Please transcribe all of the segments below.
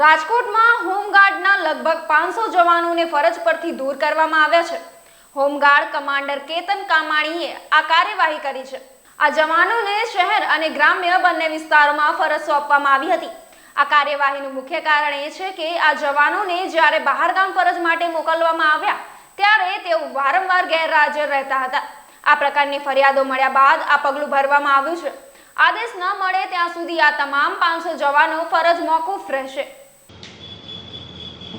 રાજકોટમાં હોમગાર્ડના લગભગ પાંચસો જવાનોને ફરજ પરથી દૂર કરવામાં આવ્યા છે. હોમગાર્ડ કમાન્ડર કેતન કામાણીએ આ કાર્યવાહી કરી છે. આ જવાનોને શહેર અને ગ્રામ્ય બંને વિસ્તારોમાં ફરજ સોંપવામાં આવી હતી. આ કાર્યવાહીનું મુખ્ય કારણ એ છે કે આ જવાનોને જ્યારે બહારગામ ફરજ માટે મોકલવામાં આવ્યા, ત્યારે તેઓ વારંવાર ગેરહાજર રહેતા હતા. આ પ્રકારની ફરિયાદો મળ્યા બાદ આ પગલું ભરવામાં આવ્યું છે. આદેશ ન મળે ત્યાં સુધી આ તમામ પાંચસો જવાનો ફરજ મોકૂફ રહેશે.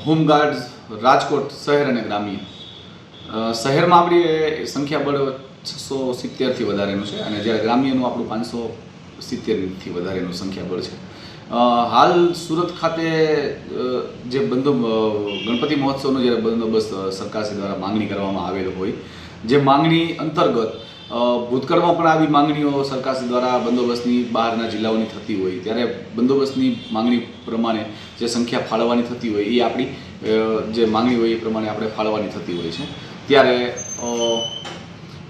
હોમગાર્ડ્સ, રાજકોટ શહેર અને ગ્રામ્ય. શહેરમાં આપણી સંખ્યા બળ છસો સિત્તેરથી વધારેનું છે અને જ્યારે ગ્રામ્યનું આપણું પાંચસો સિત્તેરથી વધારેનું સંખ્યાબળ છે. હાલ સુરત ખાતે જે બંદો ગણપતિ મહોત્સવનો જ્યારે બંદોબસ્ત સરકાર દ્વારા માંગણી કરવામાં આવેલ હોય, જે માંગણી અંતર્ગત ભૂતકાળમાં પણ આવી માંગણીઓ સરકારશ્રી દ્વારા બંદોબસ્તની બહારના જિલ્લાઓની થતી હોય. ત્યારે બંદોબસ્તની માંગણી પ્રમાણે જે સંખ્યા ફાળવવાની થતી હોય, એ આપણી જે માંગણી હોય એ પ્રમાણે આપણે ફાળવવાની થતી હોય છે. ત્યારે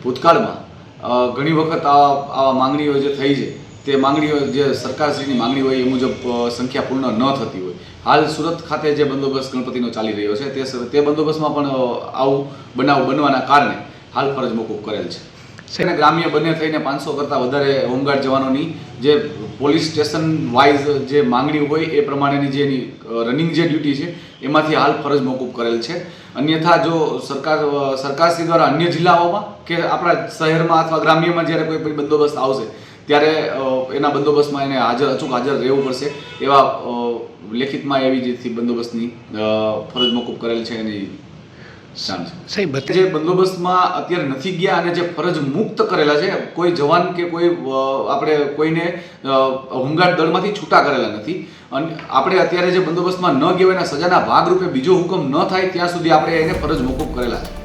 ભૂતકાળમાં ઘણી વખત આવા માંગણીઓ જે થઈ છે, તે માંગણીઓ જે સરકારશ્રીની માંગણી હોય એ મુજબ સંખ્યા પૂર્ણ ન થતી હોય. હાલ સુરત ખાતે જે બંદોબસ્ત ગણપતિનો ચાલી રહ્યો છે, તે તે બંદોબસ્તમાં પણ આવું બનાવ બનવાના કારણે હાલ ફરજ મોકૂફ કરેલ છે. અને ગ્રામ્ય બંને થઈને પાંચસો કરતાં વધારે હોમગાર્ડ જવાનોની જે પોલીસ સ્ટેશન વાઇઝ જે માંગણી હોય એ પ્રમાણેની જે એની રનિંગ જે ડ્યુટી છે, એમાંથી હાલ ફરજ મોકૂફ કરેલ છે. અન્યથા જો સરકાર સરકારશ્રી દ્વારા અન્ય જિલ્લાઓમાં કે આપણા શહેરમાં અથવા ગ્રામ્યમાં જ્યારે કોઈ બંદોબસ્ત આવશે, ત્યારે એના બંદોબસ્તમાં એને હાજર, અચૂક હાજર રહેવું પડશે એવા લેખિતમાં એવી જેથી બંદોબસ્તની ફરજ મોકૂફ કરેલ છે એની સાહેબ જે બંદોબસ્તમાં અત્યારે નથી ગયા અને જે ફરજ મુક્ત કરેલા છે કોઈ જવાન કે કોઈ આપણે કોઈને હોમગાર્ડ દળમાંથી છૂટા કરેલા નથી. અને આપણે અત્યારે જે બંદોબસ્તમાં ન ગયા એના સજાના ભાગરૂપે બીજો હુકમ ન થાય ત્યાં સુધી આપણે એને ફરજ મોકૂફ કરેલા છે.